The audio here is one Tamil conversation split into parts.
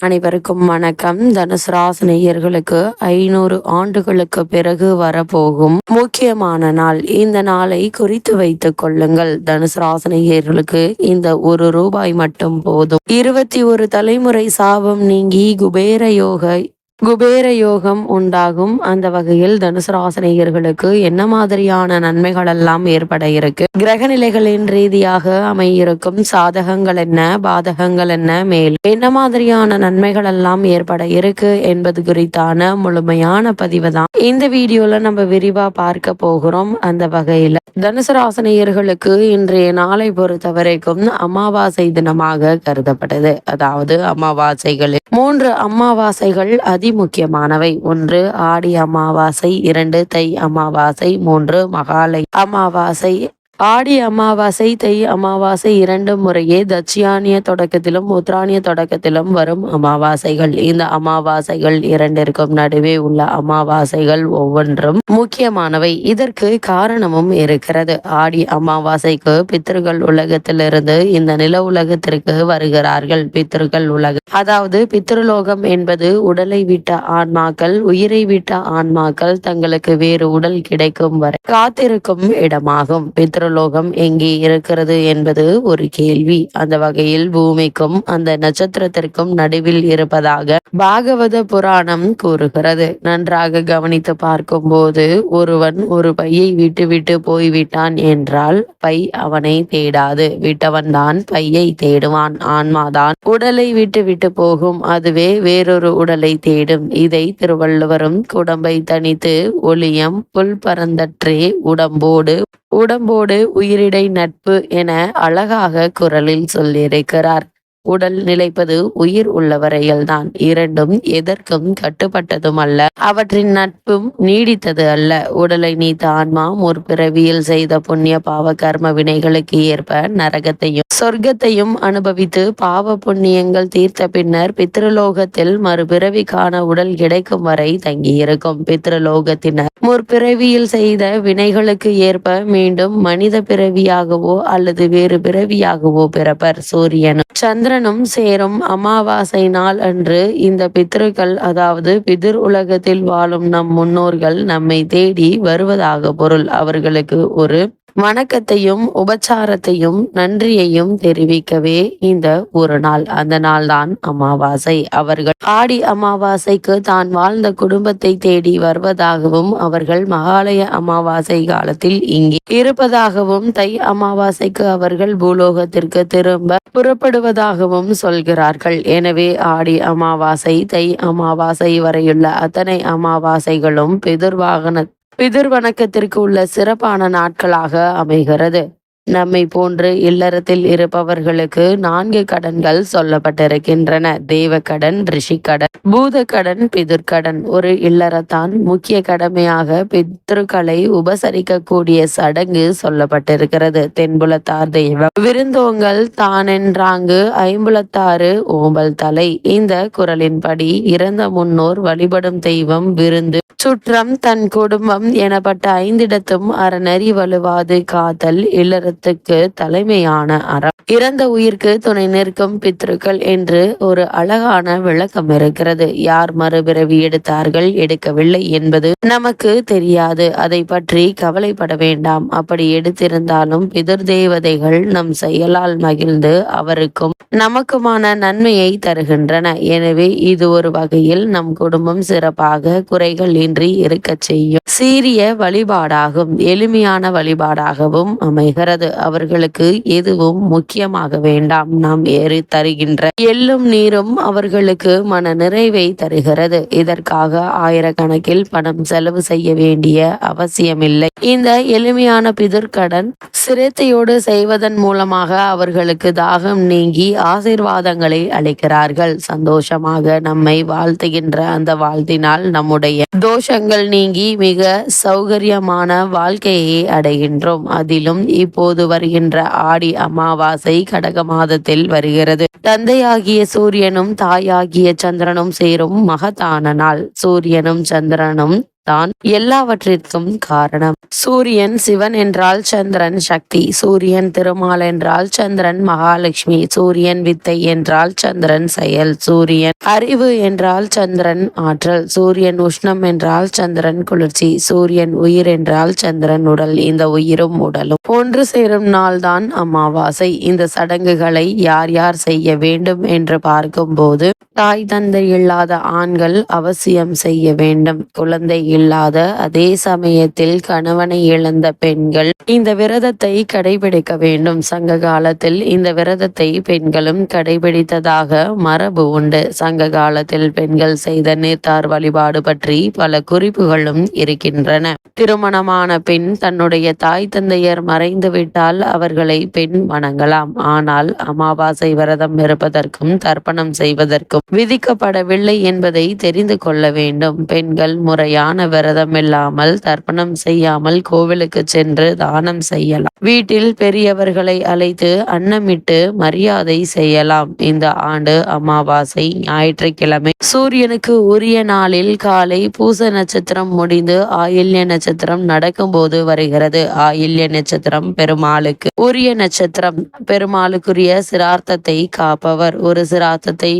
அனைவருக்கும் வணக்கம். தனுசு ராசினியர்களுக்கு ஐநூறு ஆண்டுகளுக்கு பிறகு வரப்போகும் முக்கியமான நாள். இந்த நாளை குறித்து வைத்துக் கொள்ளுங்கள். தனுசு ராசினியர்களுக்கு இந்த ஒரு ரூபாய் மட்டும் போதும். இருபத்தி ஒரு தலைமுறை சாபம் நீங்கி குபேர யோக குபேர யோகம் உண்டாகும். அந்த வகையில் தனுசு ராசினியர்களுக்கு என்ன மாதிரியான நன்மைகள் எல்லாம் ஏற்பட இருக்கு? கிரக நிலைகளின் ரீதியாக அமையிருக்கும் சாதகங்கள் என்ன? பாதகங்கள் என்ன? மேல் என்ன மாதிரியான நன்மைகள் எல்லாம் ஏற்பட இருக்கு என்பது குறித்தான முழுமையான பதிவு தான். இந்த வீடியோல நம்ம விரிவா பார்க்க போகிறோம். அந்த வகையில தனுசு ராசினியர்களுக்கு இன்றைய நாளை பொறுத்த வரைக்கும் அமாவாசை தினமாக கருதப்பட்டது அதாவது அமாவாசைகளில் மூன்று அமாவாசைகள் அதிமுக்கியமானவை. ஒன்று ஆடி அமாவாசை. இரண்டு தை அமாவாசை. மூன்று மகாலை அமாவாசை. ஆடி அமாவாசை தை அமாவாசை இரண்டு முறையே தட்சியானிய தொடக்கத்திலும் உத்ராணிய தொடக்கத்திலும் வரும் அமாவாசைகள். இந்த அமாவாசைகள் இரண்டிற்கும் நடுவே உள்ள அமாவாசைகள் ஒவ்வொன்றும் முக்கியமானவை. இதற்கு காரணமும் இருக்கிறது. ஆடி அமாவாசைக்கு பித்திருக்கள் உலகத்திலிருந்து இந்த நில உலகத்திற்கு வருகிறார்கள். பித்திருக்கள் உலகம் அதாவது பித்ருலோகம் என்பது உடலை விட்ட ஆன்மாக்கள் உயிரை விட்ட ஆன்மாக்கள் தங்களுக்கு வேறு உடல் கிடைக்கும் வரை காத்திருக்கும் இடமாகும். பித்ரு பரலோகம் எங்கே இருக்கிறது என்பது ஒரு கேள்வி. அந்த வகையில் பூமிக்கும் அந்த நட்சத்திரத்திற்கும் நடுவில் இருப்பதாக பாகவத புராணம் கூறுகிறது. நன்றாக கவனித்து பார்க்கும் போது ஒருவன் ஒரு பையை விட்டு விட்டு போய்விட்டான் என்றால் பை அவனை தேடாது. விட்டவன் தான் பையை தேடுவான். ஆன்மாதான் உடலை விட்டு விட்டு போகும். அதுவே வேறொரு உடலை தேடும். இதை திருவள்ளுவரும் குடம்பை தனித்து ஒளியம் புல் பரந்தற்றே உடம்போடு உடம்போடு உயிரிடை நட்பு என அழகாக குரலில் சொல்லியிருக்கிறார். உடல் நிலைப்பது உயிர் உள்ளவரையில்தான். இரண்டும் எதற்கும் கட்டுப்பட்டதும் அல்ல அவற்றின் நட்பும் நீடித்தது அல்ல. உடலை நீத்த ஆன்மா முற்பிறவியில் செய்த புண்ணிய பாவ கர்ம வினைகளுக்கு ஏற்ப நரகத்தையும் சொர்க்கத்தையும் அனுபவித்து பாவ புண்ணியங்கள் தீர்த்த பின்னர் பித்ருலோகத்தில் மறுபிறவிக்கான உடல் கிடைக்கும் வரை தங்கியிருக்கும். பித்ருலோகத்தினர் முற்பிறவியில் செய்த வினைகளுக்கு ஏற்ப மீண்டும் மனித பிறவியாகவோ அல்லது வேறு பிறவியாகவோ பிறப்பர். சூரியனும் சந்திரன் சந்திரனும் சேரும் அமாவாசை நாள் அன்று இந்த பித்ருக்கள் அதாவது பிதிர் உலகத்தில் வாழும் நம் முன்னோர்கள் நம்மை தேடி வருவதாக பொருள். அவர்களுக்கு ஒரு வணக்கத்தையும் உபச்சாரத்தையும் நன்றியையும் தெரிவிக்கவே இந்த ஒரு நாள். அந்த நாள் தான் அமாவாசை. அவர்கள் ஆடி அமாவாசைக்கு தான் வாழ்ந்த குடும்பத்தை தேடி வருவதாகவும் அவர்கள் மகாலய அமாவாசை காலத்தில் இங்கே இருப்பதாகவும் தை அமாவாசைக்கு அவர்கள் பூலோகத்திற்கு திரும்ப புறப்படுவதாகவும் சொல்கிறார்கள். எனவே ஆடி அமாவாசை தை அமாவாசை வரையுள்ள அத்தனை அமாவாசைகளும் பெதிர்வாகன பிதிர் வணக்கத்திற்கு உள்ள சிறப்பான நாட்களாக அமைகிறது. நம்மை போன்று இல்லறத்தில் இருப்பவர்களுக்கு நான்கு கடன்கள் சொல்லப்பட்டிருக்கின்றன. தேவக்கடன் ரிஷிக்கடன் பூதக்கடன் பிதுர்கடன் ஒரு இல்லறத்தான் முக்கிய கடமையாக பித்ருக்களை உபசரிக்கக்கூடிய சடங்கு சொல்லப்பட்டிருக்கிறது. தென்புலத்தார் தெய்வம். விருந்தோங்கள் தானென்றாங்கு ஐம்புலத்தாறு ஓம்பல் தலை. இந்த குரலின்படி இறந்த முன்னோர் வழிபடும் தெய்வம் விருந்து. சுற்றம் தன் குடும்பம் எனப்பட்ட ஐந்திடத்தும் அறநறி வலுவாது காத்தல் இல்லறத்துக்கு தலைமையான அறம். இறந்த உயிர்க்கு துணை நிற்கும் பித்ருக்கள் என்று ஒரு அழகான விளக்கம் இருக்கிறது. யார் மறுபிறவி எடுத்தார்கள் எடுக்கவில்லை என்பது நமக்கு தெரியாது. அதை பற்றி கவலைப்பட வேண்டாம். அப்படி எடுத்திருந்தாலும் பிதர் தேவதைகள் நம் செயலால் மகிழ்ந்து அவருக்கும் நமக்குமான நன்மையை தருகின்றன. எனவே இது ஒரு வகையில் நம் குடும்பம் சிறப்பாக குறைகள் இன்றி இருக்கச் செய்யும். சீரிய வழிபாடாகும். எளிமையான வழிபாடாகவும் அமைகிறது. அவர்களுக்கு எதுவும் முக்கியமாக வேண்டாம். நாம் ஏறி தருகின்ற எள்ளும் நீரும் அவர்களுக்கு மன நிறைவை தருகிறது. இதற்காக ஆயிரக்கணக்கில் பணம் செலவு செய்ய வேண்டிய அவசியமில்லை. இந்த எளிமையான பிதிர்கடன் சிரத்தையோடு செய்வதன் மூலமாக அவர்களுக்கு தாகம் நீங்கி ஆசிர்வாதங்களை அளிக்கிறார்கள். சந்தோஷமாக நம்மை வாழ்த்துகின்ற அந்த வாழ்த்தினால் நம்முடைய தோஷங்கள் நீங்கி மிக சௌகரியமான வாழ்க்கையை அடைகின்றோம். அதிலும் இப்போது வருகின்ற ஆடி அமாவாசை கடக மாதத்தில் வருகிறது. தந்தையாகிய சூரியனும் தாயாகிய சந்திரனும் சேரும் மகத்தான நாள். சூரியனும் சந்திரனும் தான் எல்லாவற்றிற்கும் காரணம். சூரியன் சிவன் என்றால் சந்திரன் சக்தி சூரியன் திருமால் என்றால் சந்திரன் மகாலட்சுமி சூரியன் வித்தை என்றால் சந்திரன் செயல் சூரியன் அறிவு என்றால் சந்திரன் ஆற்றல் சூரியன் உஷ்ணம் என்றால் சந்திரன் குளிர்ச்சி சூரியன் உயிர் என்றால் சந்திரன் உடல் இந்த உயிரும் உடலும் ஒன்று சேரும் நாள்தான் அமாவாசை. இந்த சடங்குகளை யார் யார் செய்ய வேண்டும் என்று பார்க்கும்போது தாய் தந்தை இல்லாத ஆண்கள் அவசியம் செய்ய வேண்டும். குழந்தை இல்லாத அதே சமயத்தில் கணவனை இழந்த பெண்கள் இந்த விரதத்தை கடைபிடிக்க வேண்டும். சங்க காலத்தில் இந்த விரதத்தை பெண்களும் கடைபிடித்ததாக மரபு உண்டு. சங்க காலத்தில் பெண்கள் செய்த நேத்தார் வழிபாடு பற்றி பல குறிப்புகளும் இருக்கின்றன. திருமணமான பெண் தன்னுடைய தாய் தந்தையர் மறைந்து விட்டால் அவர்களை பெண் வணங்கலாம். ஆனால் அமாவாசை விரதம் இருப்பதற்கும் தர்ப்பணம் செய்வதற்கும் விதிக்கப்படவில்லை என்பதை தெரிந்து கொள்ள வேண்டும். பெண்கள் முறையான விரதம் இல்லாமல் தர்ப்பணம் செய்யாமல் கோவிலுக்கு சென்று தானம் செய்யலாம். வீட்டில் பெரியவர்களை அழைத்து அன்னமிட்டு மரியாதை செய்யலாம். இந்த ஆண்டு அமாவாசை ஞாயிற்றுக்கிழமை. சூரியனுக்கு உரிய நாளில் காலை பூச நட்சத்திரம் முடிந்து ஆயில்ய நட்சத்திரம் நடக்கும்போது வருகிறது. ஆயில்ய நட்சத்திரம் பெருமாளுக்கு உரிய நட்சத்திரம். பெருமாளுக்குரிய சிரார்த்தத்தை காப்பவர். ஒரு சிரார்த்தத்தை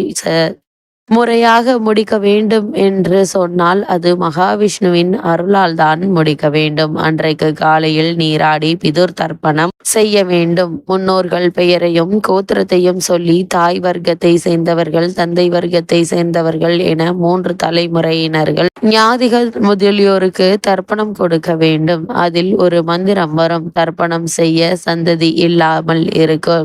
முறையாக முடிக்க வேண்டும் என்று சொன்னால் அது மகாவிஷ்ணுவின் அருளால் தான் முடிக்க வேண்டும். அன்றைக்கு காலையில் நீராடி பிதுர் தர்ப்பணம் செய்ய வேண்டும். முன்னோர்கள் பெயரையும் கோத்திரத்தையும் சொல்லி தாய் வர்க்கத்தை சேர்ந்தவர்கள் தந்தை வர்க்கத்தை சேர்ந்தவர்கள் என மூன்று தலைமுறையினர்கள் ஞாதிகள் முதலியோருக்கு தர்ப்பணம் கொடுக்க வேண்டும். அதில் ஒரு மந்திரம் வரும். தர்ப்பணம் செய்ய சந்ததி இல்லாமல் இருக்க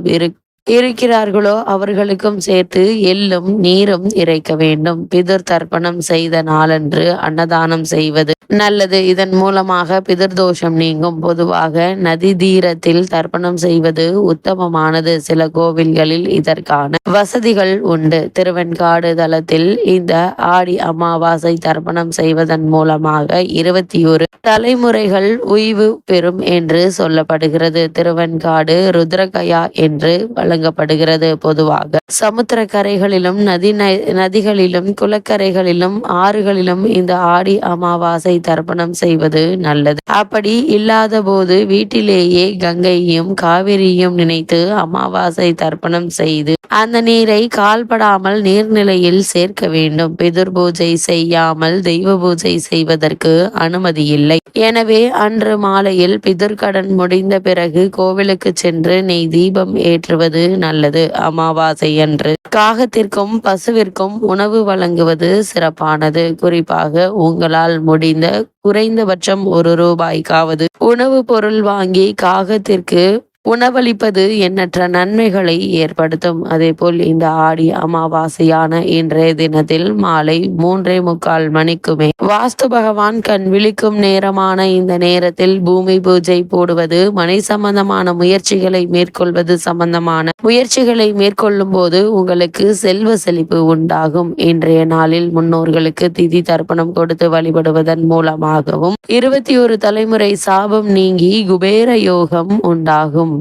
இருக்கிறார்களோ அவர்களுக்கும் சேர்த்து எள்ளும் நீரும் இறைக்க வேண்டும். பிதிர் தர்ப்பணம் செய்த நாளன்று அன்னதானம் செய்வது நல்லது. இதன் மூலமாக பிதிர் தோஷம் நீங்கும். பொதுவாக நதி தீரத்தில் தர்ப்பணம் செய்வது உத்தமமானது. சில கோவில்களில் இதற்கான வசதிகள் உண்டு. திருவெண்காடு தளத்தில் இந்த ஆடி அமாவாசை தர்ப்பணம் செய்வதன் மூலமாக இருபத்தி ஒரு தலைமுறைகள் உய்வு பெறும் என்று சொல்லப்படுகிறது. திருவெண்காடு ருத்ரகயா என்று வழங்கப்படுகிறது பொதுவாக. சமுத்திர கரைகளிலும் நதி நதிகளிலும் குளக்கரைகளிலும் ஆறுகளிலும் இந்த ஆடி அமாவாசை தர்ப்பணம் செய்வது நல்லது. அப்படி இல்லாத போது வீட்டிலேயே கங்கையும் காவிரியும் நினைத்து அமாவாசை தர்ப்பணம் செய்து அந்த நீரை கால்படாமல் நீர்நிலையில் சேர்க்க வேண்டும். பிதுர் பூஜை செய்யாமல் தெய்வ பூஜை செய்வதற்கு அனுமதி இல்லை. எனவே அன்று மாலையில் பிதுர்கடன் முடிந்த பிறகு கோவிலுக்கு சென்று நெய் தீபம் ஏற்றுவது நல்லது அமாவாசை அன்று காகத்திற்கும் பசுவிற்கும் உணவு வழங்குவது சிறப்பானது. குறிப்பாக உங்களால் முடிந்த குறைந்தபட்சம் ஒரு ரூபாய்க்காவது. உணவு பொருள் வாங்கி காகத்திற்கு உணவளிப்பது எண்ணற்ற நன்மைகளை ஏற்படுத்தும். அதேபோல் இந்த ஆடி அமாவாசையான இன்றைய தினத்தில் மாலை மூன்றே முக்கால் மணிக்குமே வாஸ்து பகவான் கண் விழிக்கும் நேரமான இந்த நேரத்தில் பூமி பூஜை போடுவது மனை சம்பந்தமான முயற்சிகளை மேற்கொள்வது சம்பந்தமான முயற்சிகளை மேற்கொள்ளும் போது உங்களுக்கு செல்வ செழிப்பு உண்டாகும். இன்றைய நாளில் முன்னோர்களுக்கு திதி தர்ப்பணம் கொடுத்து வழிபடுவதன் மூலமாகவும் இருபத்தி ஒரு தலைமுறை சாபம் நீங்கி குபேர யோகம் உண்டாகும்.